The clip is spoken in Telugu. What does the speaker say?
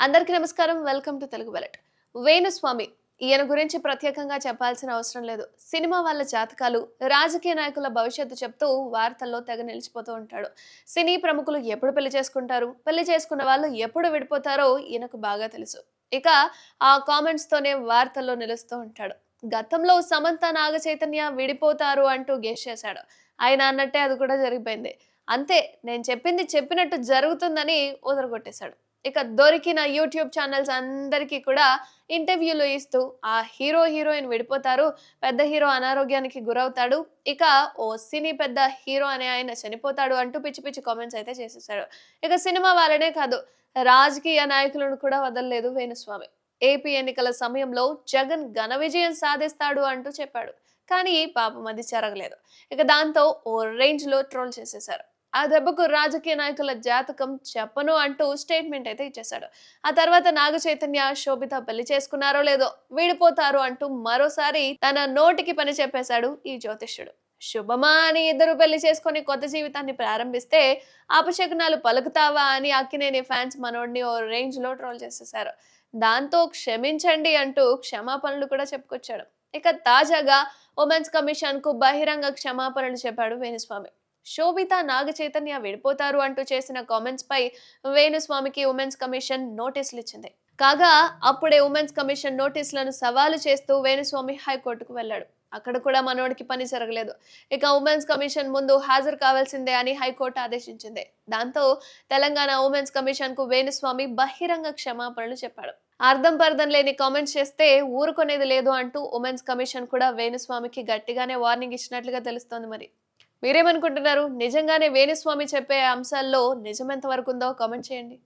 అందరికీ నమస్కారం. Welcome to Telugu bullet. Venu Swamy ఈయన గురించి ప్రత్యేకంగా చెప్పాల్సిన అవసరం లేదు. సినిమా వాళ్ళ జాతకాలు రాజకీయ నాయకుల భవిష్యత్తు చెప్తూ వార్తల్లో తెగ నిలిచిపోతూ ఉంటాడు. సినీ ప్రముఖులు ఎప్పుడు పెళ్ళి చేసుకుంటారు? పెళ్ళి చేసుకున్న వాళ్ళు ఎప్పుడు విడిపోతారో ఈయనకు బాగా తెలుసు. ఇక ఆ కామెంట్స్తోనే వార్తల్లో నిలుస్తూ ఉంటాడు. గతంలో సమంత నాగ చైతన్య విడిపోతారు అంటూ గెస్ చేశాడు. ఆయన అన్నట్టే అది కూడా జరిగిపోయింది. అంతే నేను చెప్పింది చెప్పినట్టు జరుగుతుందని వదలగొట్టేశాడు ఇక దొరికిన యూట్యూబ్ ఛానల్స్ అందరికీ కూడా ఇంటర్వ్యూలు ఇస్తూ ఆ హీరో హీరోయిన్ విడిపోతారు. పెద్ద హీరో అనారోగ్యానికి గురవుతాడు. ఇక ఓ సినీ పెద్ద హీరో అనే ఆయన చనిపోతాడు అంటూ పిచ్చి పిచ్చి కామెంట్స్ అయితే చేసేసాడు ఇక సినిమా వాళ్ళనే కాదు రాజకీయ నాయకులను కూడా వదలలేదు వేణుస్వామి. ఏపీ ఎన్నికల సమయంలో జగన్ ఘన విజయం సాధిస్తాడు అంటూ చెప్పాడు. కానీ పాపం అది జరగలేదు. ఇక దాంతో ఓ రేంజ్లో ట్రోల్ చేసేశారు ఆ దెబ్బకు రాజకీయ నాయకుల జాతకం చెప్పను అంటూ స్టేట్మెంట్ అయితే ఇచ్చేశాడు. ఆ తర్వాత నాగ చైతన్య శోభిత పెళ్ళి చేసుకున్నారో లేదో విడిపోతారు అంటూ మరోసారి తన నోటికి పని చెప్పేశాడు ఈ జ్యోతిష్యుడు. శుభమా అని ఇద్దరు పెళ్ళి చేసుకొని కొత్త జీవితాన్ని ప్రారంభిస్తే అపశకునాలు పలుకుతావా అని అక్కినేని ఫ్యాన్స్ మనోడిని ఓ రేంజ్లో ట్రోల్ చేసేశారు. దాంతో క్షమించండి అంటూ క్షమాపణలు కూడా చెప్పుకొచ్చాడు. ఇక తాజాగా ఉమెన్స్ కమిషన్కు బహిరంగ క్షమాపణలు చెప్పాడు వేణుస్వామి. శోభిత నాగ చైతన్య విడిపోతారు అంటూ చేసిన కామెంట్స్ పై వేణుస్వామికి ఉమెన్స్ కమిషన్ నోటీసులు ఇచ్చింది. కాగా అప్పుడే ఉమెన్స్ కమిషన్ నోటీసులను సవాలు చేస్తూ వేణుస్వామి హైకోర్టుకు వెళ్ళాడు. అక్కడ కూడా మనోడికి పని జరగలేదు. ఇక ఉమెన్స్ కమిషన్ ముందు హాజరు కావాల్సిందే అని హైకోర్టు ఆదేశించింది. దాంతో తెలంగాణ ఉమెన్స్ కమిషన్కు వేణుస్వామి బహిరంగ క్షమాపణలు చెప్పాడు. అర్థం పర్థం లేని కామెంట్స్ చేస్తే ఊరుకునేది లేదు అంటూ ఉమెన్స్ కమిషన్ కూడా వేణుస్వామికి గట్టిగానే వార్నింగ్ ఇచ్చినట్లుగా తెలుస్తోంది మరి. మీరేమనుకుంటున్నారు? నిజంగానే వేణుస్వామి చెప్పే అంశాల్లో నిజమెంత వరకు ఉందో కామెంట్ చేయండి.